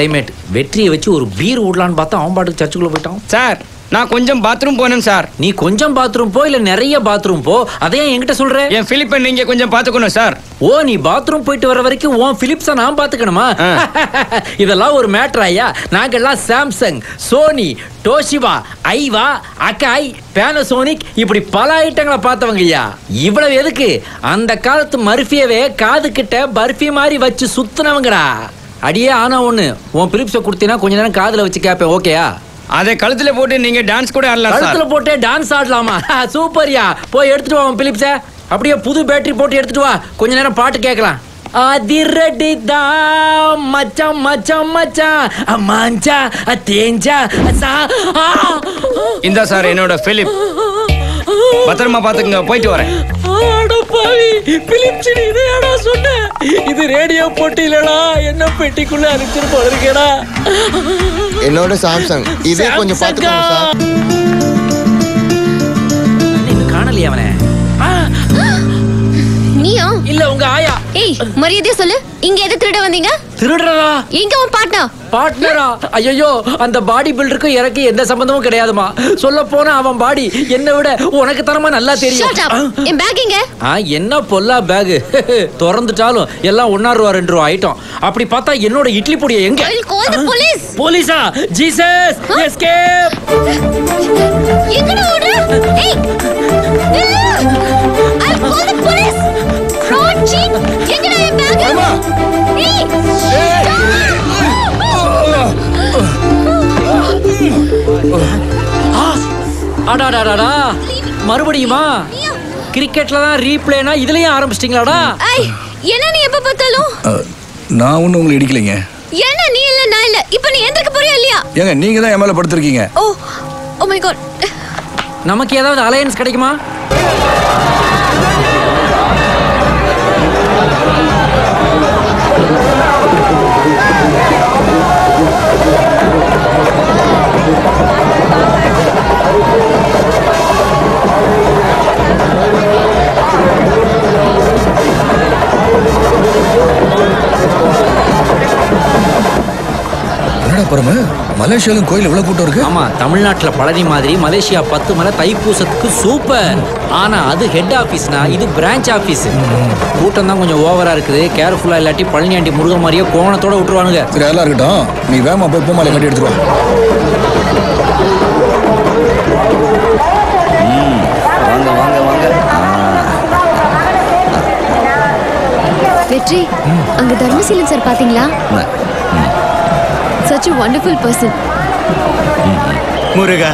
Climate வெற்றியை வச்சு ஒரு பீர் விடலான்னு பார்த்தா அவன் பாட்டுக்கு சர்ச்சுக்குள்ள போயிட்டான். சார் நான் கொஞ்சம் பாத்ரூம் போனேன் சார் நீ கொஞ்சம் பாத்ரூம் போ இல்ல நிறைய பாத்ரூம் போ. அதையே என்கிட்ட சொல்ற? என் பிலிப்பை நீங்க கொஞ்சம் பாத்துக்கணும் சார் ஓ நீ பாத்ரூம் போயிட்டு வர வரைக்கும் உன் பிலிப்ஸை நான் பாத்துக்கணுமா. இதெல்லாம் ஒரு மேட்ரு ஐயா. நாங்கெல்லாம் Samsung Sony Toshiba Aiwa Akai Panasonic இப்படி பல ஐட்டங்களை பார்த்தவங்க ஐயா. இவ்வளவு எதுக்கு? அந்த காலத்து மர்ஃபியவே காது கிட்ட பர்ஃபி மாதிரி வச்சு சுத்துனவங்கடா. அடியே ஆனா ஒண்ணு. உன் பிலிப்ஸை கொடுத்தீங்கன்னா கொஞ்ச நேரம் காதுல வச்சு கேட்பேன் ஓகேயா அதை கழுத்துல போட்டு நீங்க டான்ஸ் கூட ஆடலாம் கழுத்துல போட்டே டான்ஸ் ஆடலாமா? சூப்பர்யா போய் எடுத்துட்டு வா பிலிப்ஸ. அப்படியே புது பேட்டரி போட்டு எடுத்துட்டு வா. கொஞ்ச நேரம் பாட்டு கேட்கலாம். அதிரடி தான் மச்சான் மச்சான். மச்சான் அம்மாஞ்சா தேஞ்சா. இந்தா சார் என்னோட பிலிப் பத்திரமா பாத்துக்கங்க போயிட்டு வரேன். இது ரேடியோ போட்டி இல்லடா என்ன பெட்டிக்குள்ள அனுப்பிச்சிரு போல இருக்கேடா என்னோட சாம்சங் இதே கொஞ்சம் பார்த்துக்கோங்க சார். காணலையே அவனை? நீயா? இல்ல உங்க ஆயா. ஏய் மரியாதையா சொல்லு. இங்க எது திருட வந்தீங்க? திருடுறதா எங்க உன் பாட்னா பார்ட்னரா ஐயோ அந்த பாடி பில்டருக்கும் எனக்கு எந்த சம்பந்தமும் கிடையாதுமா. சொல்ல போனா அவன் பாடி என்னை விட உனக்கு தரமா நல்லா தெரியும். என் பேக் எங்க? ஆ, என்ன பொல்லா பேகு திறந்துட்டாலும் எல்லாம் ஒன்னா ரூபா ரெண்டு ரூபா ஐட்டம் அப்படி பார்த்தா என்னோட இட்லி பொடியை எங்க? police. போலீஸா. ஜீசஸ் எஸ்கேப் எங்கடா ஓடுற? ஏய். நில்லு I'll call the cheat. எங்கடா என் பேக் ஏய் அடாடாடாடா மறுபடியுமா? கிரிக்கெட்ல தான் ரீப்ளேனா இதுலயும் ஆரம்பிச்சிட்டீங்களாடா? ஐய் என்ன நீ எப்ப பார்த்தாலும்? நான் ஒன்றும் உங்களை இடிக்கலைங்க. என்ன நீ இல்ல நான் இல்ல. இப்போ நீ எந்திரக்க போறியா இல்லையா? ஏங்க நீங்க தான் என் மேல படுத்திருக்கீங்க. ஓ ஓ மை காட் நமக்கு ஏதாவது அலையன்ஸ் கிடைக்குமா? என்னடா பரம? மலேசியாலும் கோயில் இவ்வளவு கூட்டம் இருக்கு? ஆமா தமிழ்நாட்டுல பழனி மாதிரி மலேசியா பத்து மலை தைப்பூசத்துக்கு சூப்பர் ஆனா அது ஹெட் ஆபீஸ்னா இது பிரான்ச் ஆபீஸ் கூட்டம் தான் கொஞ்சம் ஓவரா இருக்குது. கேர்ஃபுல்லா இல்லாட்டி பழனியாண்டி முருகன் மாதிரியே கோணத்தோட விட்டுருவானுங்க. சரி அதெல்லாம் இருக்கட்டும். நீ வேகமா போய் பூமாலை கட்டி எடுத்துட்டு வா. வாங்க வாங்க. வெற்றி. அங்க தர்மசீலன் சார் பாத்தீங்களா? such a wonderful person. முருகா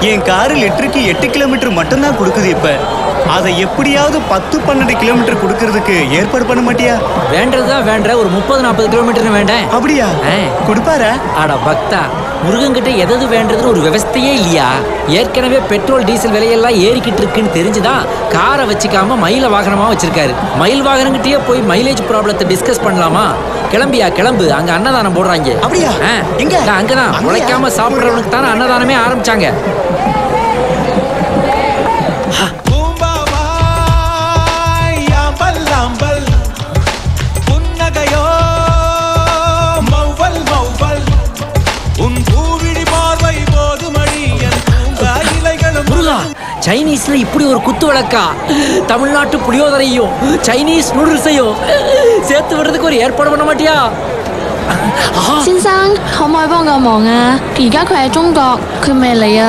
என் காரு லிட்டருக்கு எட்டு கிலோமீட்டர் மட்டும்தான் கொடுக்குது இப்ப. அதை எப்படியாவது பத்து பன்னெண்டு கிலோமீட்டர் கொடுக்கறதுக்கு ஏற்பாடு பண்ண மாட்டியா? வேண்டதுதான் வேண்ட ஒரு முப்பது நாற்பது கிலோமீட்டர் வேண்டேன். அப்படியா. கொடுப்பாரா? ஆடா பக்தா. முருகன்கிட்ட எதது வேண்டதுன்னு ஒரு விவஸ்தையே இல்லையா? ஏற்கனவே பெட்ரோல் டீசல் விலையெல்லாம் ஏறிக்கிட்டு இருக்குன்னு தெரிஞ்சுதான் காரை வச்சுக்காம மயில வாகனமா வச்சிருக்காரு. மயில் வாகனங்கிட்டயே போய் மைலேஜ் ப்ராப்ளத்தை டிஸ்கஸ் பண்ணலாமா? கிளம்பியா? கிளம்பு. அங்க அன்னதானம் போடுறாங்க. அப்படியா? அங்கதான்? உழைக்காம சாப்பிடுறவனுக்கு தானே அன்னதானமே ஆரம்பிச்சாங்க. சைனீஸ்ல இப்படி ஒரு குத்து விளக்கா தமிழ்நாட்டு புளியோதரையும் சைனீஸ் நூடுல்ஸையும் சேர்த்து விடுறதுக்கு ஒரு ஏற்பாடு பண்ண மாட்டியா 先生，可唔可以帮个忙啊？而家佢喺中国，佢未嚟啊。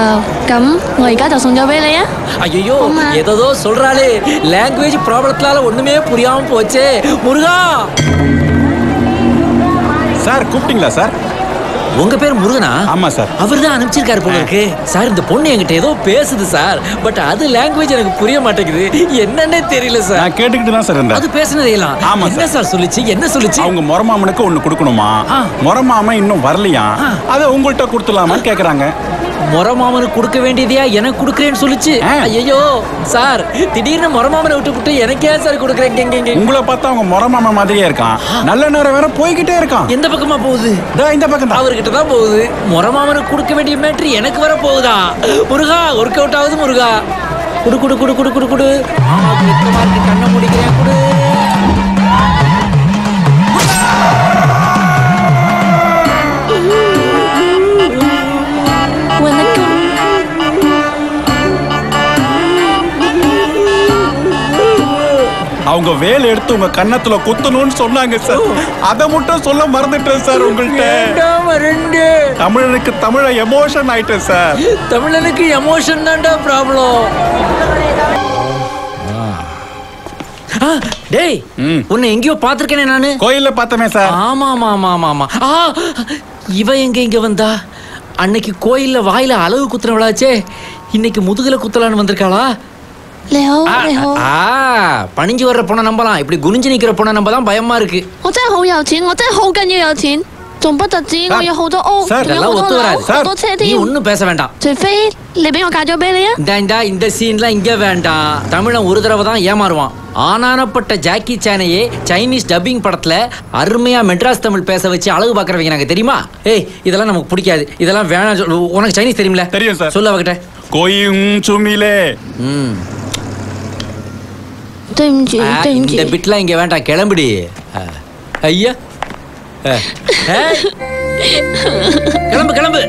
咁我而家就送咗俾你啊。 ஐயோ ஆமா. ஏதோ சொல்றாளே லாங்குவேஜ் ப்ராப்ளத்தால ஒண்ணுமே புரியாம போச்சே முருகா சார் கூப்பிட்டீங்களா சார் உங்க பேர் முருகனா? ஆமா சார். அவர் தான் அனுப்பிச்சிருக்காரு போல இருக்கு. சார் இந்த பொண்ணு என்கிட்ட ஏதோ பேசுது சார். பட் அது லாங்குவேஜ் எனக்கு புரிய மாட்டேங்குது. என்னன்னே தெரியல சார். நான் கேட்டுக்கிட்டு தான் சார் அது இருந்தேன் பேசுனதெல்லாம். ஆமா என்ன சார். சொல்லுச்சு? என்ன சொல்லுச்சு? அவங்க முறமாமனுக்கு ஒண்ணு கொடுக்கணுமா? ஆ. முறமாமன் இன்னும் வரலையா. அதை உங்கள்கிட்ட கொடுத்துலாமான்னு கேக்குறாங்க. மொரமாமனுக்கு கொடுக்க வேண்டியதையா எனக்கு கொடுக்குறேன்னு சொல்லுச்சு. ஐயோ சார் திடீர்னு மொரமாமனை விட்டு விட்டு எனக்கே சார் கொடுக்குறேன்? உங்களை பார்த்தா அவங்க முறமாமன் மாதிரியே இருக்கான். நல்ல நேரம் வேற போய்கிட்டே இருக்கான். எந்த பக்கமா போகுது? இந்த பக்கம் தான் அவர்கிட்ட தான் போகுது. மொரமாமனுக்கு கொடுக்க வேண்டிய மேட்ரு எனக்கு வர போகுதா? முருகா ஒர்க் அவுட் ஆகுது முருகா. குடு குடு குடு குடு குடு குடு. கண்ணை முடிக்கிறேன் குடு. அவங்க வேலை எடுத்து உங்க கன்னத்துல குத்தணும்னு சொன்னாங்க சார் அதை மட்டும் சொல்ல மறந்துட்டேன் சார் உங்கள்கிட்ட. தமிழனுக்கு தமிழ எமோஷன் ஆயிட்டேன் சார் தமிழனுக்கு எமோஷன் தான்டா ப்ராப்ளம் டேய் ம். உன்னை எங்கேயோ பார்த்திருக்கேனே நானு. கோயில்ல பார்த்தமே சார் ஆமா ஆமா ஆமா ஆமா ஆமா ஆ இவ எங்க இங்க வந்தா? அன்னைக்கு கோயில்ல வாயில அளவு குத்துறவளாச்சே இன்னைக்கு முதுகுல குத்தலான்னு வந்திருக்காளா? 你好， ஆ, 你好， ஆ, பணிஞ்சு வர்ற பொண்ணை நம்பலாம் இப்படி குனிஞ்சு நிக்கிற பொண்ணை நம்ப தான் பயமா இருக்கு 我真系好有钱，我真系好紧要有钱，仲不特止我有好多屋， Sir， 仲有 இதெல்லாம் 好 ஒத்து 多楼， வராது 好多车 நீ 添。 ஒன்னும் பேச வேண்டாம் 除非你俾我嫁咗俾你啊！ இந்த இந்த இந்த சீன்லாம் இங்க வேண்டாம் தமிழன் ஒரு தடவை தான் ஏமாறுவான் ஆனானப்பட்ட ஜாக்கி சானையே சைனீஸ் டப்பிங் படத்துல அருமையா மெட்ராஸ் தமிழ் பேச வச்சு அழகு பாக்குறவங்க எனக்கு தெரியுமா ஏய் இதெல்லாம் நமக்கு பிடிக்காது இதெல்லாம் வேணாம் சொல்லு. உனக்கு சைனீஸ் தெரியுமில தெரியும் சார். சொல்லு அவகிட்ட கோயும் சுமிலே ம் தெரிஞ்சு தெரிஞ்சு இந்த பிட்லாம் இங்க வேண்டாம் கிளம்பிடி. ஐயா. கிளம்பு கிளம்பு.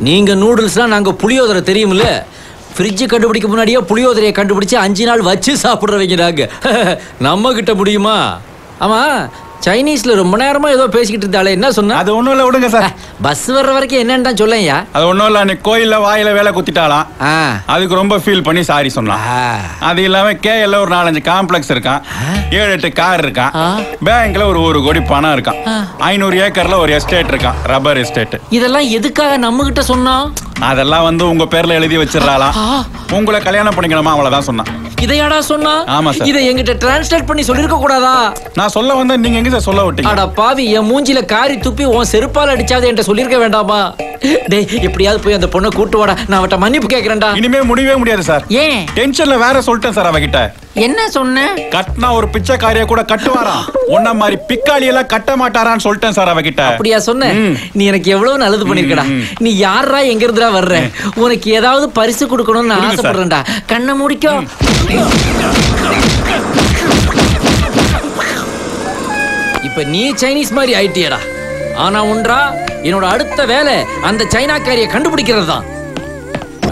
நீங்க நூடுல்ஸ்லாம் நாங்க புளியோதரை தெரியுமில்ல? ஃப்ரிட்ஜ் கண்டுபிடிக்க முன்னாடியே புளியோதரையை கண்டுபிடிச்சு அஞ்சு நாள் வச்சு சாப்பிட்ற நாங்க. நம்ம கிட்ட முடியுமா? ஆமா. சைனீஸ்ல ரொம்ப நேரமா ஏதோ பேசிக்கிட்டு இருந்தாலே என்ன சொன்ன? அது ஒண்ணும் இல்ல விடுங்க சார். பஸ் வர்ற வரைக்கும் என்னன்னு சொல்லையா அது ஒண்ணும் இல்ல அன்னைக்கு கோயில்ல வாயில வேலை குத்திட்டாலாம். அதுக்கு ரொம்ப ஃபீல் பண்ணி சாரி சொன்னான். அது இல்லாம கேஎல்ல ஒரு நாலஞ்சு காம்ப்ளெக்ஸ் இருக்கான். ஏழு எட்டு கார் இருக்கான். பேங்க்ல ஒரு ஒரு கோடி பணம் இருக்கான். ஐநூறு ஏக்கர்ல ஒரு எஸ்டேட் இருக்கான். ரப்பர் எஸ்டேட் இதெல்லாம் எதுக்காக நம்ம கிட்ட சொன்னா அதெல்லாம் வந்து உங்க பேர்ல எழுதி வச்சிடலாம் ஆ. உங்களை கல்யாணம் பண்ணிக்கணுமா? அவ்வளவுதான் சொன்னான். இதையாடா சொன்னா? ஆமா சார். இதை என்கிட்ட டிரான்ஸ்லேட் பண்ணி சொல்லிருக்க கூடாதா? நான் சொல்ல வந்தா நீங்க எங்க சார் சொல்ல விட்டீங்க. அட பாவி என் மூஞ்சில காரி துப்பி உன் செருப்பால் அடிச்சாவது என்கிட்ட சொல்லிருக்க வேண்டாமா? டேய் எப்படியாவது போய் அந்த பொண்ணை கூட்டு வாடா. நான் அவட்ட மன்னிப்பு கேக்குறேன்டா. இனிமே முடியவே முடியாது சார் ஏன்? டென்ஷன்ல வேற சொல்லிட்டேன் சார் அவகிட்ட. என்ன சொன்ன? கட்டினா ஒரு பிச்சைக்காரிய கூட கட்டுவாராம் உன்ன மாதிரி பிக்காளி எல்லாம் கட்ட மாட்டாரான்னு சொல்லிட்டேன் சார் அவகிட்ட. அப்படியா சொன்ன. நீ எனக்கு எவ்வளவு நல்லது பண்ணிருக்கடா. நீ யாரா எங்க இருந்துடா வர்ற உனக்கு ஏதாவது பரிசு கொடுக்கணும்னு நான். ஆசைப்படுறேன்டா. கண்ணை முடிக்கோ. இப்ப நீ சைனீஸ் மாதிரி ஆயிட்டியடா. ஆனா உன்றா என்னோட அடுத்த வேலை அந்த சைனாக்காரிய கண்டுபிடிக்கிறது தான்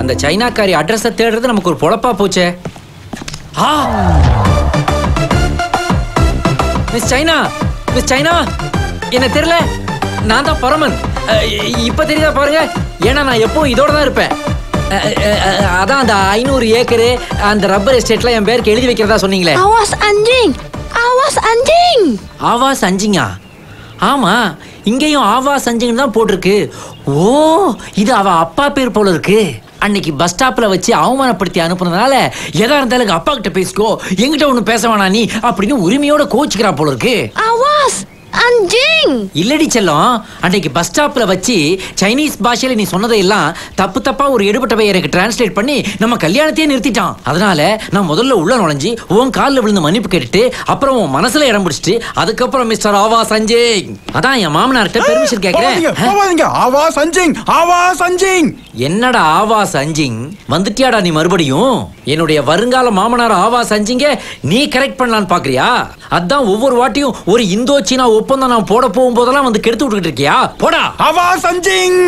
அந்த சைனாக்காரி அட்ரஸை தேடுறது நமக்கு ஒரு பொழப்பா போச்சே. மிஸ் சைனா மிஸ் சைனா என்ன தெரியல? நான் தான் பரமன். இப்ப தெரியுதா பாருங்க. ஏன்னா நான் எப்போ இதோட தான் இருப்பேன். அதான் அந்த ஐநூறு ஏக்கரு அந்த ரப்பர் எஸ்டேட்லாம் என் பேருக்கு எழுதி வைக்கிறதா சொன்னீங்களே. Awas anjing! Awas anjing! Awas அஞ்சிங்கா ஆமா இங்கேயும் ஆவாஸ் அஞ்சிங்கன்னு தான் போட்டிருக்கு. ஓ இது அவ அப்பா பேர் போல இருக்கு. அன்னைக்கு பஸ் ஸ்டாப்ல வச்சு அவமானப்படுத்தி அனுப்புனதுனால எதா இருந்தாலும் எங்க அப்பா கிட்ட பேசிக்கோ எங்கிட்ட ஒண்ணு பேச வேணா நீ அப்படின்னு உரிமையோட கோச்சுக்கிறா போல இருக்கு. Anjing! இல்லடி செல்லம் அன்னைக்கு பஸ் ஸ்டாப்ல வச்சு சைனீஸ் பாஷையில நீ சொன்னதையெல்லாம் தப்பு தப்பா ஒரு எடுபட்ட எனக்கு டிரான்ஸ்லேட் பண்ணி நம்ம கல்யாணத்தையே நிறுத்திட்டான். அதனால நான் முதல்ல உள்ள நுழைஞ்சு உன் காலில் விழுந்து மன்னிப்பு கேட்டுட்டு அப்புறம் உன் மனசுல இடம் பிடிச்சிட்டு அதுக்கப்புறம் மிஸ்டர் ஆவா சஞ்சய் அதான் என் மாமனார்கிட்ட பெர்மிஷன் கேக்குறேன். ஆவா சஞ்சிங் ஆவா சஞ்சிங் என்னடா ஆவா சஞ்சிங் வந்துட்டியாடா நீ மறுபடியும்? என்னுடைய வருங்கால மாமனார் ஆவா சஞ்சிங்க நீ கரெக்ட் பண்ணலான்னு பாக்குறியா? அதான் ஒவ்வொரு வாட்டியும் ஒரு இந்தோ சீனா ஒப்பந்தம் நான் போட போகும்போதெல்லாம் வந்து கெடுத்து விட்டுக்கிட்டு இருக்கியா? போடா. ஆவா சஞ்சிங்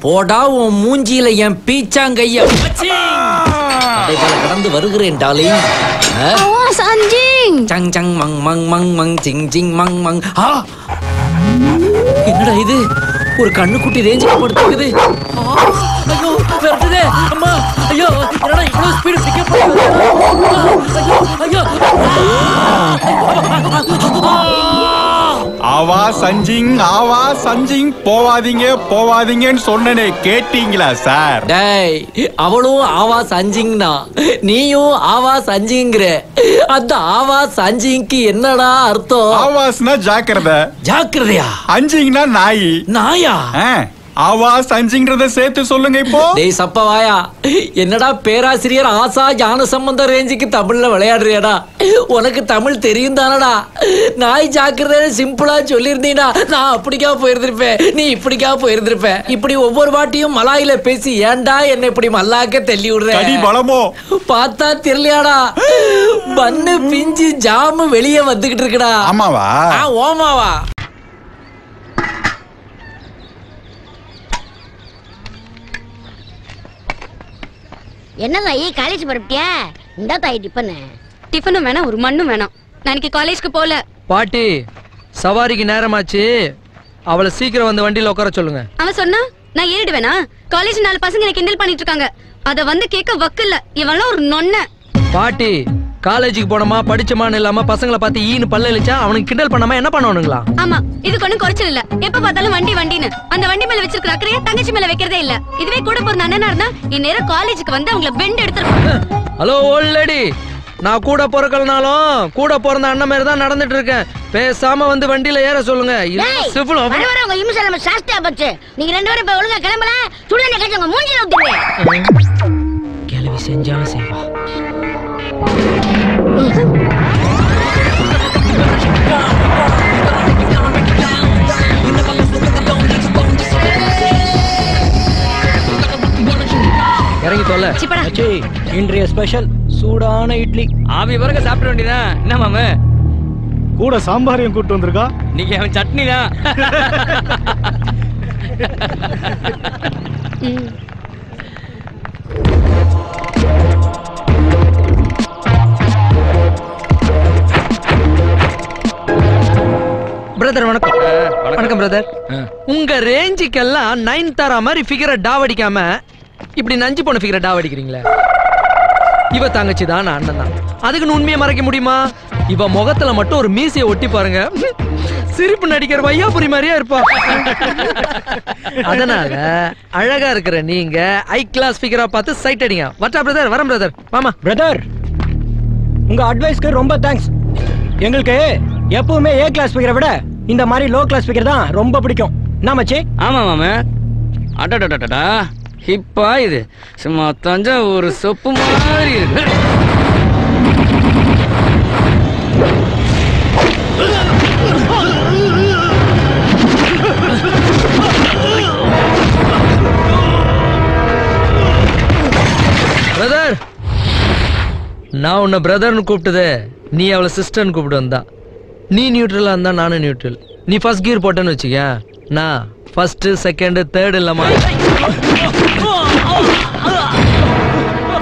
போடா உன் மூஞ்சியில என் பீச்சாங்கைய. கடந்து வருகிறேன் டாலிங் anjing! சங் சங் மங் மங் மங் மங் சிங் சிங் மங் மங். ஆ! என்னடா இது? ஒரு கண்ணுக்குட்டி ரேஞ்சுக்கு படுத்துக்குது ஆ, ஐயோ! அம்மா ஐயோ என்னடா இவ்வளவு ஸ்பீடு பிக்கப் ஐயோ ஐயோ ஆவா சஞ்சிங் ஆவா சஞ்சிங் போவாதீங்க போவாதீங்கன்னு சொன்னனே கேட்டீங்களா சார்? டேய் அவளும் ஆவா சஞ்சிங்னா நீயும் ஆவா சஞ்சிங்கிற. அந்த ஆவா சஞ்சிங்க்கு என்னடா அர்த்தம்? ஆவாஸ்னா ஜாக்கிரதை. ஜாக்கிரதையா? அஞ்சிங்னா நாய். நாயா? ஆ, ஆவா சஞ்சிங்கிறத சேர்த்து சொல்லுங்க இப்போ. டேய் சப்பவாயா என்னடா பேராசிரியர் ஆசா ஞான சம்பந்த ரேஞ்சுக்கு தமிழ்ல விளையாடுறியாடா? உனக்கு தமிழ் தெரியும் தானடா? நாய் ஜாக்கிரதை சிம்பிளா சொல்லியிருந்தீனா நான் அப்படிக்கா போயிருந்திருப்பேன். நீ இப்படிக்கா போயிருந்திருப்ப. இப்படி ஒவ்வொரு வாட்டியும் மலாயில பேசி ஏன்டா என்ன இப்படி மல்லாக்க தள்ளி கடி விடுற பலமோ? பார்த்தா தெரியலையாடா. பண்ணு பிஞ்சு ஜாமு வெளியே வந்துகிட்டு இருக்குடா. ஆமாவா? ஆ, என்ன தாயி காலேஜ் பரப்பிட்டியா? இந்த தாயி டிஃபன். டிஃபனும் வேணாம் ஒரு மண்ணும் வேணாம். நான் இன்னைக்கு காலேஜ்க்கு போல. பாட்டி சவாரிக்கு நேரமாச்சு. அவளை சீக்கிரம் வந்து வண்டியில உட்கார சொல்லுங்க. அவன் சொன்னா நான் ஏறிடுவேனா? காலேஜ் நாலு பசங்க எனக்கு கிண்டல் பண்ணிட்டு இருக்காங்க. அத வந்து கேட்க வக்கில்ல. இவன்லாம் ஒரு நொன்ன பாட்டி காலேஜுக்கு போனோமா படிச்சோமான்னு இல்லாம பசங்களை பார்த்து ஈன்னு பல்ல இழிச்சா அவனுக்கு கிண்டல் பண்ணாம என்ன பண்ணணுங்களா ஆமா இதுக்கு ஒண்ணும் குறைச்சல் இல்ல. எப்ப பார்த்தாலும் வண்டி வண்டின்னு. அந்த வண்டி மேல வச்சிருக்கிற அக்கறைய தங்கச்சி மேல வைக்கிறதே இல்ல. இதுவே கூட போற அண்ணனா இருந்தா இந்நேரம் காலேஜுக்கு வந்து அவங்கள பெண்ட் எடுத்துருப்பாங்க. ஹலோ ஓல்ட் லேடி நான் கூட பிறக்கலனாலும் கூட பிறந்த அண்ணன் மாதிரி தான் நடந்துட்டு இருக்கேன். பேசாம வந்து வண்டியில ஏற சொல்லுங்க. சிவில் வர வர உங்க இம்சை நம்ம சாஸ்தியா பச்சு. நீங்க ரெண்டு பேரும் இப்ப ஒழுங்கா கிளம்பல. சுடுதண்ணி கழிச்சு உங்க மூஞ்சில ஊத்திடுவேன் கிளவி செஞ்சாலும் செய்வா தொல்ல. இன்றைய ஸ்பெஷல் சூடான இட்லி. ஆவி பிறகு சாப்பிட வேண்டியதான் என்ன மாமு? கூட சாம்பாரையும் கூட்டு வந்திருக்கா? இன்னைக்கு அவன் சட்னி தான் பிரதர் வணக்கம். வணக்கம் பிரதர் உங்க ரேஞ்சுக்கெல்லாம் நைன் தாரா மாதிரி ஃபிகரை டாவடிக்காம இப்படி நஞ்சு போன ஃபிகரை டாவடிக்கிறீங்களே இவ தங்கச்சி தான் நான் அண்ணன் தான் அதுக்குன்னு உண்மையை மறைக்க முடியுமா? இவ முகத்துல மட்டும் ஒரு மீசையை ஒட்டி பாருங்க. சிரிப்பு நடிக்கிற வையாபுரி மாதிரியா இருப்பா. அதனால அழகா இருக்கிற நீங்க ஐ கிளாஸ் ஃபிகரா பார்த்து சைட் அடிங்க. வட்டா பிரதர் வரேன் பிரதர் மாமா. பிரதர் உங்க அட்வைஸ்க்கு ரொம்ப தேங்க்ஸ் எங்களுக்கு எப்பவுமே ஏ கிளாஸ் ஸ்பீக்கரை விட இந்த மாதிரி லோ கிளாஸ் ஸ்பீக்கர் தான் ரொம்ப பிடிக்கும். என்ன மச்சி? ஆமா மாமு. அடடடடடா இப்பா இது. சும்மா தஞ்சாவூர் சொப்பு மாதிரி இருக்கு பிரதர் நான் உன்னை பிரதர்னு கூப்பிட்டது நீ அவளை சிஸ்டர்னு கூப்பிட்டு வந்தா நீ நியூட்ரலாக இருந்தா நானும் நியூட்ரல் நீ ஃபர்ஸ்ட் கியர் போட்டேன்னு வச்சுக்க நான் ஃபர்ஸ்ட் செகண்ட் தேர்ட் இல்லாமல்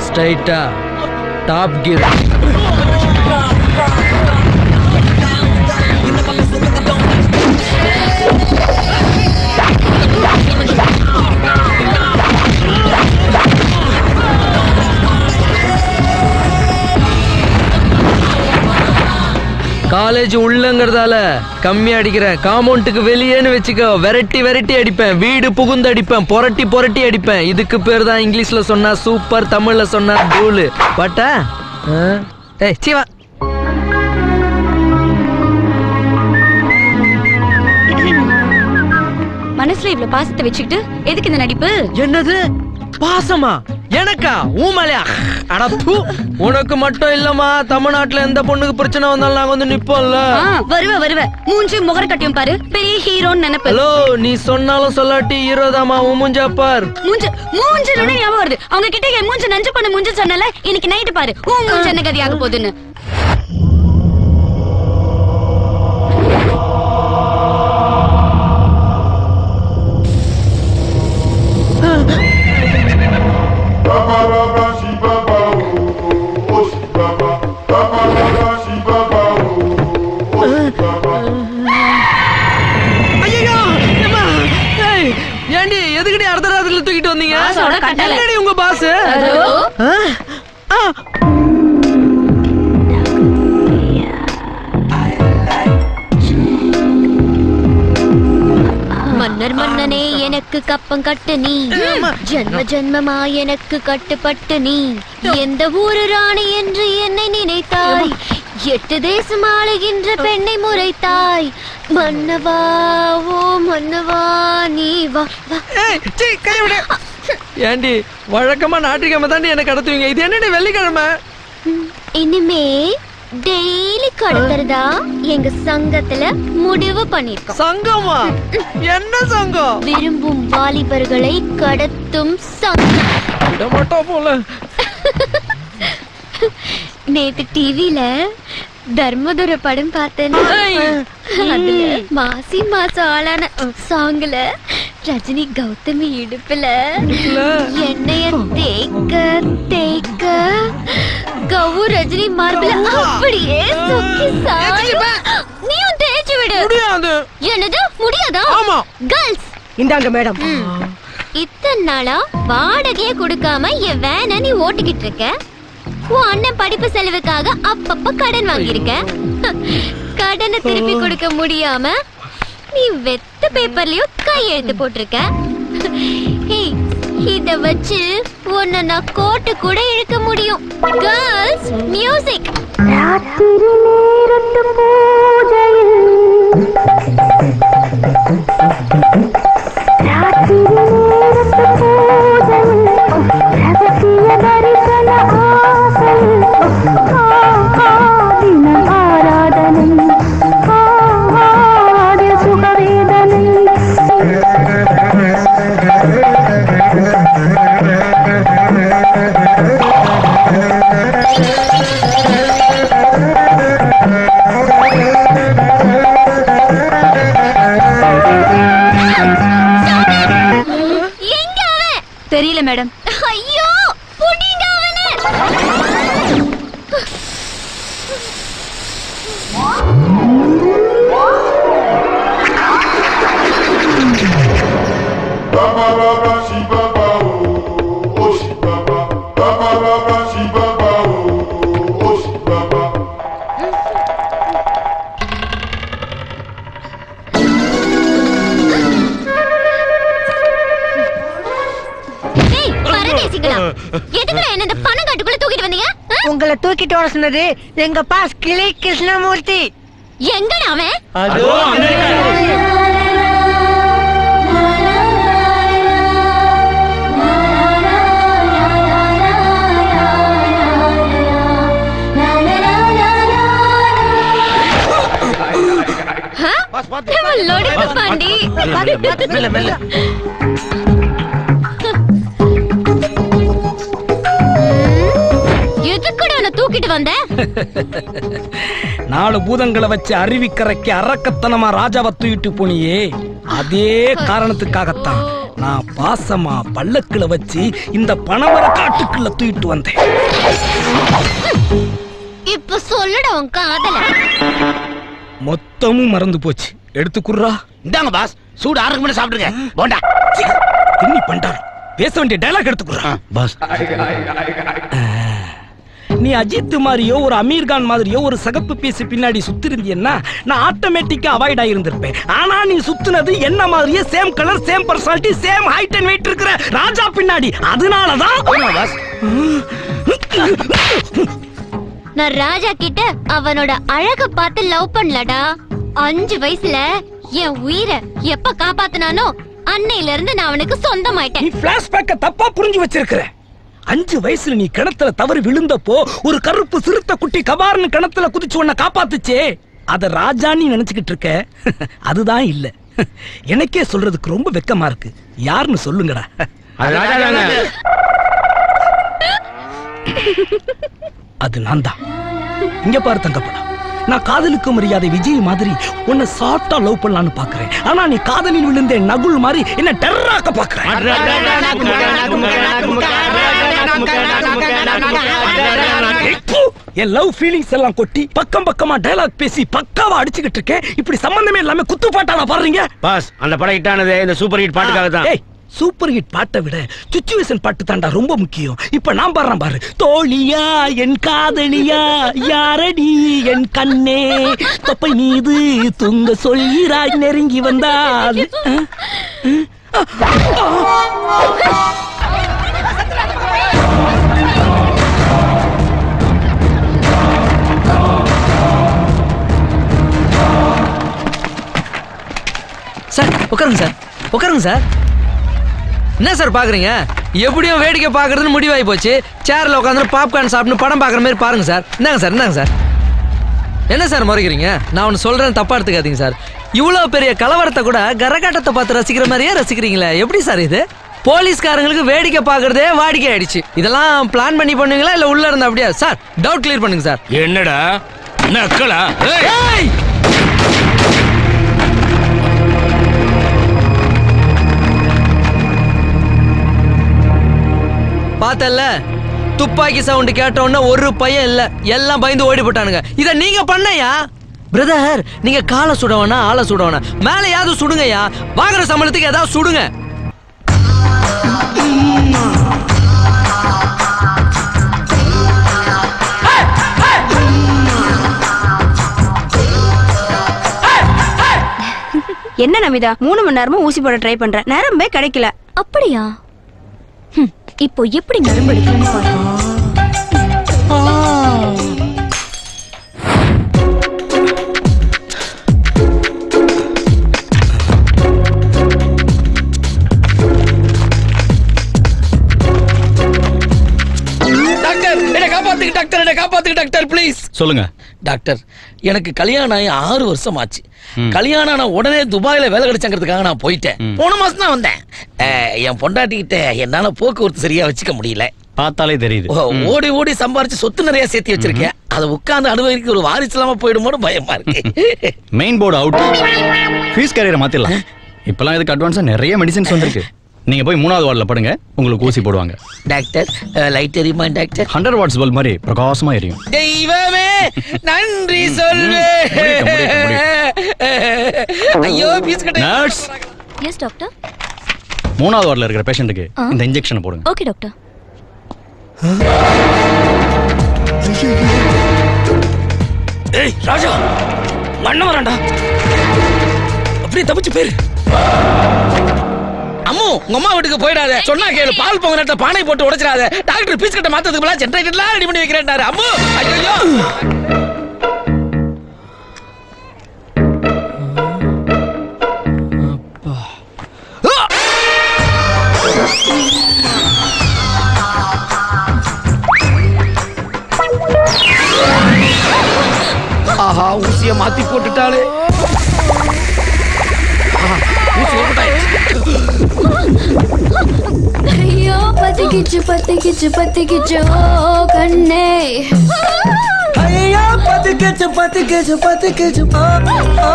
ஸ்ட்ரைட்டா டாப் கியர் காலேஜ் உள்ளங்கிறதால கம்மி அடிக்கிறேன். காம்பவுண்டுக்கு வெளியேன்னு வச்சுக்கோ வெரைட்டி வெரைட்டி அடிப்பேன். வீடு புகுந்து அடிப்பேன். புரட்டி புரட்டி அடிப்பேன். இதுக்கு பேர் தான் இங்கிலீஷ்ல சொன்னா சூப்பர் தமிழ்ல சொன்னா தூளு. பட்டா? ஏய் சீவா. மனசுல இவ்வளவு பாசத்தை வச்சுக்கிட்டு எதுக்கு இந்த நடிப்பு? என்னது? பாசமா? எனக்கா ஊமலையா அட தூ. உனக்கு மட்டும் இல்லம்மா தமிழ்நாட்டுல எந்த பொண்ணுக்கு பிரச்சனை வந்தாலும் நாங்க வந்து நிப்போம்ல. வருவ வருவ. மூஞ்சி முகர கட்டியும் பாரு. பெரிய ஹீரோன்னு நினைப்பு. ஹலோ நீ சொன்னாலும் சொல்லாட்டி ஹீரோதாமா உன் மூஞ்சா பார். மூஞ்சு மூஞ்சு ஞாபகம் வருது. அவங்க கிட்ட மூஞ்சு நஞ்சு பண்ண மூஞ்சு சொன்னல இன்னைக்கு நைட்டு பாரு. உன் மூஞ்சு என்ன கதியாக போகுதுன்னு. கப்பம் கட்டு நீ. ஜென்ம ஜென்மமா எனக்கு கட்டுப்பட்டு நீ. எந்த ஊரு ராணி என்று என்னை நினைத்தாய்? எட்டு தேசம் ஆளுகின்ற பெண்ணை முறைத்தாய். மன்னவா ஓ மன்னவா நீ வா ஏண்டி வழக்கமா ஞாயிற்றுக்கிழமை தாண்டி என்ன கடத்துவீங்க? இது என்னடி வெள்ளிக்கிழமை? இனிமே டெய்லி கடத்துறதா? எங்க சங்கத்துல முடிவு பண்ணிருக்கோம். சங்கமா? என்ன சங்கம்? விரும்பும் வாலிபர்களை கடத்தும் சங்கம். போல. நேத்து டிவில தர்மதுர படம் பார்த்தேன் அதுல மாசி மாசம் ஆளான சாங்ல ரஜினி கௌதமி இடுப்புல எண்ணெய தேய்க்க தேய்க்க கவு ரஜினி மார்பிள அப்படியே சுக்கி நீயும் தேய்ச்சு விடு. முடியாது. என்னது? முடியாதா? ஆமா. கேர்ள்ஸ் இந்தாங்க மேடம் இத்தனை நாளா வாடகையே கொடுக்காம என் வேனை நீ ஓட்டிக்கிட்டு இருக்க? உன் அண்ணன் படிப்பு செலவுக்காக அப்பப்ப கடன் வாங்கியிருக்க? கடனை திருப்பி கொடுக்க முடியாம நீ வெத்த பேப்பர்லயும் கையெழுத்து போட்டிருக்க? இத வச்சு உன்னை நான் கோட்டு கூட இழுக்க முடியும். கேர்ள்ஸ் மியூசிக் ராத்திரி நேரத்து எங்க சொன்னது எங்க பாஸ் கிளை கிருஷ்ணமூர்த்தி எங்கடா அவன் அதோ லோடிக்கு பாண்டி மெல்ல, மெல்ல. தூக்கிட்டு வந்த? நாலு பூதங்களை வச்சு அருவிக்கரைக்கு அரக்கத்தனமா ராஜாவை தூக்கிட்டு போனியே. அதே காரணத்துக்காகத்தான் நான் பாசமா பல்லக்குல வச்சு இந்த பணமர காட்டுக்குள்ள தூக்கிட்டு வந்தேன். இப்ப சொல்லுடா உன் காதல. மொத்தமும் மறந்து போச்சு. எடுத்துக்குறா இந்தாங்க பாஸ் சூடு ஆறுக்கு முன்ன சாப்பிடுங்க. போண்டா. தின்னி பண்டாரம். பேச வேண்டிய டைலாக் எடுத்துக்குறா பாஸ் நீ அஜித் மாதிரியோ ஒரு அமீர் கான் மாதிரியோ ஒரு சகப்பு பீஸ் பின்னாடி சுத்திருந்தீன்னா நான் ஆட்டோமேட்டிக்கா அவாய்ட் ஆயிருந்திருப்பேன். ஆனா நீ சுத்துனது என்ன மாதிரியே same colour same personality same height and weight இருக்கிற ராஜா பின்னாடி. அதனாலதான் நான் ராஜா கிட்ட அவனோட அழக பார்த்து லவ் பண்ணலடா. அஞ்சு வயசுல என் உயிரை எப்ப காப்பாத்துனானோ அன்னையில இருந்து நான் அவனுக்கு சொந்தமாயிட்டேன். நீ பிளாஷ்பேக்க தப்பா புரிஞ்சு வச்சிருக்கிற. அஞ்சு வயசுல நீ கிணத்துல தவறி விழுந்தப்போ ஒரு கருப்பு சிறுத்தை குட்டி கபார்னு கிணத்துல குதிச்சு உன்னை காப்பாத்துச்சே. அத ராஜான்னு நினைச்சுக்கிட்டு இருக்க. அதுதான் இல்ல. எனக்கே சொல்றதுக்கு ரொம்ப வெக்கமா இருக்கு. யாருன்னு சொல்லுங்கடா. அது நான் தான். இங்க பாரு தங்கப்படா நான் காதலுக்கு மரியாதை விஜய் மாதிரி உன்னை சாஃப்டா லவ் பண்ணலாம்னு பாக்குறேன். ஆனா நீ காதலில் விழுந்த நகுல் மாதிரி என்ன டெர்ராக்க பாக்குறேன். என் லவ் ஃபீலிங்ஸ் எல்லாம் கொட்டி பக்கம் பக்கமா டயலாக் பேசி பக்காவா அடிச்சுக்கிட்டு இருக்கேன். இப்படி சம்பந்தமே இல்லாம குத்து பாட்டாளா பாடுறீங்க? பாஸ் அந்த படம் ஹிட் ஆனது இந்த சூப்பர் ஹிட் பாட்டுக்காக தான். ஏய் சூப்பர் ஹிட் பாட்டை விட சுச்சுவேஷன் பாட்டு தாண்டா ரொம்ப முக்கியம். இப்ப நான் பாடுறேன் பாரு. தோழியா என் காதலியா யாரடி என் கண்ணே? தொப்பை மீது துங்க சொல்கிறாய் நெருங்கி வந்தால். உட்காருங்க சார். உட்காருங்க சார். என்ன சார் பாக்குறீங்க எப்படியும் வேடிக்கை பார்க்கறதுன்னு முடிவாகி போச்சு. சேர்ல உட்காந்து பாப்கார்ன் சாப்பிட்டு படம் பார்க்குற மாதிரி பாருங்க சார். என்னங்க சார் என்னங்க சார்? என்ன சார் முறைக்கிறீங்க? நான் ஒன்று சொல்றேன் தப்பா எடுத்துக்காதீங்க சார். இவ்வளோ பெரிய கலவரத்தை கூட கரகாட்டத்தை பார்த்து ரசிக்கிற மாதிரியே ரசிக்கிறீங்களே. எப்படி சார் இது? போலீஸ்காரங்களுக்கு வேடிக்கை பார்க்கறதே வாடிக்கை ஆயிடுச்சு. இதெல்லாம் பிளான் பண்ணி பண்ணுவீங்களா? இல்ல உள்ள இருந்தா அப்படியா? சார் டவுட் கிளியர் பண்ணுங்க சார். என்னடா? நக்கலா ஏய்! ஏய்! பார்த்தல துப்பாக்கி சவுண்ட் கேட்ட உடனே ஒரு பையன் இல்ல. எல்லாம் பயந்து ஓடி போட்டானுங்க இத நீங்க பண்ணையா? பிரதர் நீங்க காலை சுடவனா ஆளை சுடவனா? மேலையாவது சுடுங்கய்யா. வாங்குற சம்பளத்துக்கு ஏதாவது சுடுங்க. என்ன நமிதா? மூணு மணி நேரமா ஊசி போட ட்ரை பண்றேன் நரம்பே கிடைக்கல. அப்படியா? இப்போ எப்படி நரம்பு எடுக்கணும்னு பாருங்க. Doctor please. சொல்லுங்க. டாக்டர் எனக்கு கல்யாணம் ஆகி ஆறு வருஷம் ஆச்சு. கல்யாணம் ஆன உடனே துபாயில வேலை கிடைச்சாங்கிறதுக்காக நான் போயிட்டேன். போன மாசம் தான் வந்தேன். என் பொண்டாட்டிக்கிட்ட என்னால போக்குவரத்து சரியா வச்சுக்க முடியல. பார்த்தாலே தெரியுது. ஓடி ஓடி சம்பாரிச்சு சொத்து நிறைய சேர்த்து வச்சிருக்கேன். அதை உட்கார்ந்து அனுபவிக்க ஒரு வாரிசு இல்லாம போயிடுமோன்னு பயமா இருக்கு. மெயின் போர்டு அவுட் ஃபீஸ் கேரியரை மாத்திடலாம் இப்பெல்லாம் இதுக்கு அட்வான்ஸா நிறைய மெடிசின்ஸ் வந்திருக்கு. நீங்க போய் மூணாவது வார்டில் படுங்க உங்களுக்கு ஊசி போடுவாங்க. டாக்டர் லைட் எரியுமா டாக்டர்? ஹண்ட்ரட் வாட்ஸ் பல்ப் மாதிரி பிரகாசமா எரியும். தெய்வமே நன்றி சொல்லு ஐயோ நர்ஸ் எஸ் டாக்டர் மூணாவது வார்டில் இருக்கிற பேஷண்ட்டுக்கு. இந்த இன்ஜெக்ஷனை போடுங்க. ஓகே டாக்டர் ஏய் ராஜா மண்ண வரான்டா. அப்படியே தப்பிச்சு போயிரு. அம்மு உங்க அம்மா வீட்டுக்கு போயிடாத. சொன்னா கேளு. பால் பொங்க நேரத்துல பானை போட்டு உடைச்சிடாத. டாக்டர் பீஸ் கட்ட மாத்ததுக்கு பதிலா ஜென்ரேட்டர்லாம் ரெடி பண்ணி வைக்கிறேன்டாரு. அம்மு ஐயோ ஆஹா ஊசிய மாத்தி போட்டுட்டாலே ஆஹா, ஊசி ஐயோ பத்திக்கிச்சு பத்திக்கிச்சு பத்திக்கிச்சு ஓ கண்ணே ஐயா பத்துக்கிச்சு பத்துக்கிச்சு பத்துக்கிச்சு ஓ ஓ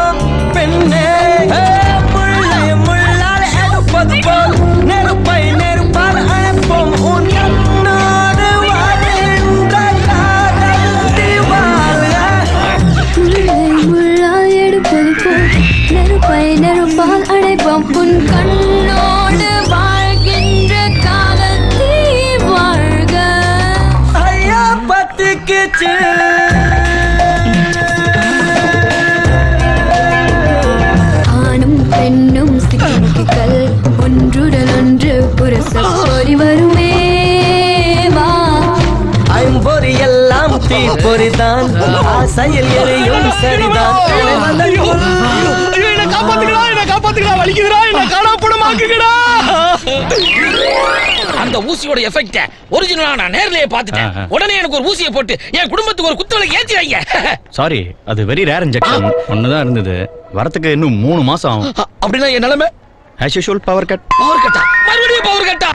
பெண்ணே ஏ, முள்ளை முள்ளால் எடுப்பது போல் நெருப்பை நெருப்பால் அழைப்போம் உன் கண்ணோடு பத்துக்கிச்சு ஆணும் பெண்ணும் சிக்கிக்கல் ஒன்றுடன் ஒன்று புரச பொறி வருமே. வா. ஐம்பொறி எல்லாம் தீப்பொறிதான் ஆசையில் எரியும் சரிதான். என்ன காப்பாத்துக்கடா என்ன காப்பாத்துக்கடா வலிக்குதுடா என்ன காணாப்படமாக்குங்கடா அந்த ஊசியோட எஃபெக்ட ஒரிஜினலா நான் நேர்லயே பார்த்துட்டேன். உடனே எனக்கு ஒரு ஊசியை போட்டு என் குடும்பத்துக்கு ஒரு குத்துவலை ஏத்தி வைங்க சாரி அது வெரி ரேர் இன்ஜெக்ஷன் ஒன்று தான் இருந்தது. வரத்துக்கு இன்னும் மூணு மாசம் ஆகும். அப்படின்னா என் நிலைமை? As usual power cut power கட்டா மறுபடியும் பவர் கட்டா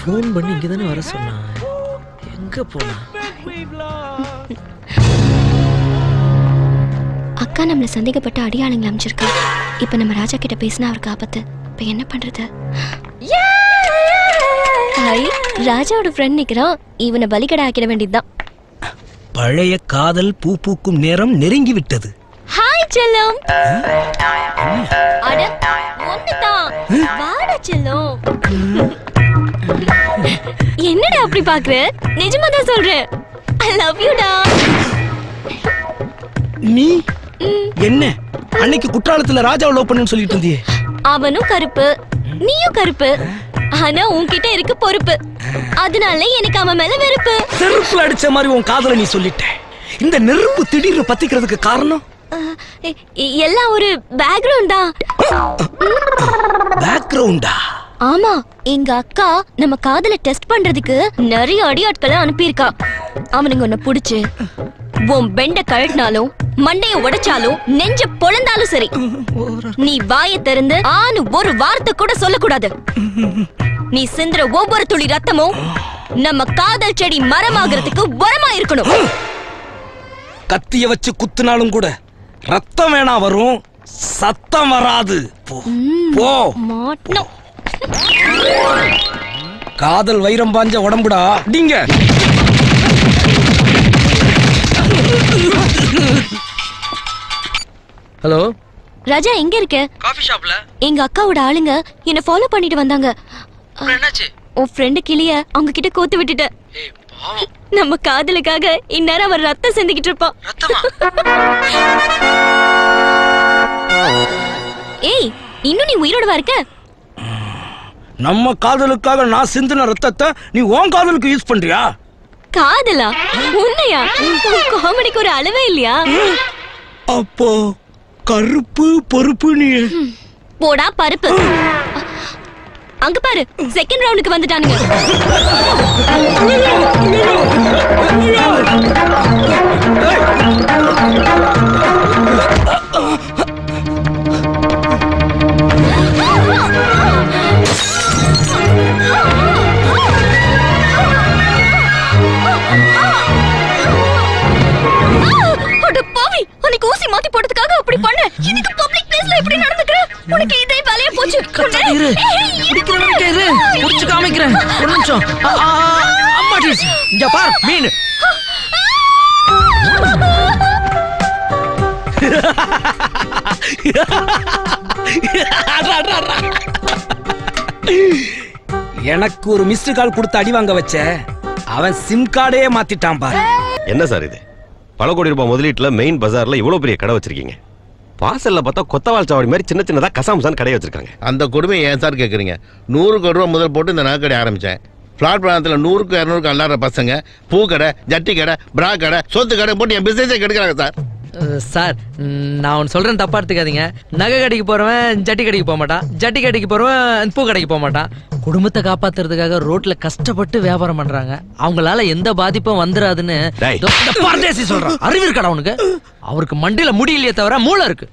ஃபோன் பண்ணி இங்க தானே வர சொன்னா. எங்க போனா? அக்கா நம்மள சந்தேகப்பட்ட அடியாளுங்களை அமைச்சிருக்கா? இப்ப நம்ம ராஜா கிட்ட பேசினா அவருக்கு ஆபத்து. இப்ப என்ன பண்றது? ஹாய் ராஜாவோட ஃப்ரெண்ட் நிக்கிறான். இவனை பலிகடா ஆக்கிட வேண்டியதுதான். பழைய காதல் பூ பூக்கும் நேரம் நெருங்கி விட்டது. ஹாய் செல்லம். அட ஒண்ணுதான் வாடா செல்லம். என்னடா அப்படி பாக்குற? நிஜமா தான் சொல்றேன் ஐ லவ் யூ டா. நீ? என்ன? அன்னைக்கு குற்றாலத்துல ராஜாவை லவ் பண்ணுன்னு சொல்லிட்டு இருந்தியே அவனும் கருப்பு நீயும் கருப்பு ஆனா உன்கிட்ட இருக்கு பொறுப்பு அதனால எனக்கு அவன் மேல வெறுப்பு செருப்புல அடிச்ச மாதிரி உன் காதல நீ சொல்லிட்ட இந்த நெருப்பு திடீர்னு பத்திக்கிறதுக்கு காரணம் எல்லாம் ஒரு பேக்ரவுண்ட் பேக்ரவுண்டா ஆமா எங்க அக்கா நம்ம காதல டெஸ்ட் பண்றதுக்கு நிறைய அடியாட்களை அனுப்பியிருக்கா. அவனுங்க உன்னை புடிச்சு உன் பெண்ட கழட்டினாலும் மண்டைய உடைச்சாலும் நெஞ்ச பொழந்தாலும் சரி. நீ வாயை திறந்து ஆணு ஒரு வார்த்தை கூட சொல்லக்கூடாது. நீ சிந்துற ஒவ்வொரு துளி ரத்தமும் நம்ம காதல் செடி மரமாகிறதுக்கு உரமா இருக்கணும். கத்திய வச்சு குத்துனாலும் கூட ரத்தம் வேணா வரும் சத்தம் வராது. போ. மாட்டோம் காதல் வைரம் பாஞ்ச உடம்புடா. டிங்க ஹலோ? ராஜா எங்க இருக்க? காஃபி ஷாப்ல. எங்க அக்காவோட ஆளுங்க என்ன ஃபாலோ பண்ணிட்டு வந்தாங்க. என்னாச்சு? உன் ஃப்ரெண்டு கிளிய அவங்க கிட்ட கோத்து விட்டுட்ட. நம்ம காதலுக்காக இந்நேரம் அவர் ரத்தம் சிந்திக்கிட்டு இருப்பான். ஏய் இன்னும் நீ உயிரோடவா இருக்க? நம்ம காதலுக்காக நான் சிந்தின ரத்தத்தை நீ உன் காதலுக்கு யூஸ் பண்றியா? காதலா? உன்னையா? காமெடிக்கு ஒரு அளவே இல்லையா? அப்போ கருப்பு பொறுப்பு நீ? போடா பருப்பு. அங்க பாரு செகண்ட் ரவுண்டுக்கு வந்துட்டானுங்க. பாவி அன்னைக்கு ஊசி மாத்தி போட்டதுக்காக அப்படி பண்ண. இன்னைக்கு பப்ளிக் பிளேஸ்ல இப்படி நடந்துக்கிற உனக்கு இதே வேலையா போச்சு. இரு. பிடிக்கிற வரைக்கும் இரு. புடிச்சு காமிக்கிறேன். ஒரு நிமிஷம். அம்மா டீஸ். இங்க பார் மீன். எனக்கு ஒரு மிஸ்டு கால் கொடுத்து அடி வாங்க வச்ச. அவன் சிம் கார்டே மாத்திட்டான் பாரு. என்ன சார் இது? பல கோடி ரூபாய் முதலீட்டில் மெயின் பஜார்ல இவ்வளோ பெரிய கடை வச்சிருக்கீங்க. வாசல்ல பார்த்தா கொத்தவால் சாவடி மாதிரி சின்ன சின்னதாக கசாமுசான் கடை வச்சிருக்காங்க. அந்த கொடுமையை ஏன் சார் கேட்குறீங்க நூறு கோடி ரூபா முதல் போட்டு இந்த நகைக்கடை ஆரம்பித்தேன் ஃப்ளாட் பிராணத்தில் நூறுக்கு இரநூறுக்கு அல்லாற பசங்க பூக்கடை ஜட்டி கடை பிரா கடை சொத்து கடை போட்டு என் பிஸ்னஸே கெடுக்கிறாங்க சார். சார் நான் ஒன்று சொல்றேன் தப்பா எடுத்துக்காதீங்க. நகை கடைக்கு போறவன் ஜட்டி கடைக்கு போக மாட்டான். ஜட்டி கடைக்கு போறவன் பூ கடைக்கு போக மாட்டான். குடும்பத்தை காப்பாத்துறதுக்காக ரோட்ல கஷ்டப்பட்டு வியாபாரம் பண்றாங்க. அவங்களால எந்த பாதிப்பும் இந்த பரதேசி சொல்றான். அறிவு இருக்கடா அவனுக்கு அவருக்கு மண்டியில முடியலையே தவிர மூளை இருக்கு.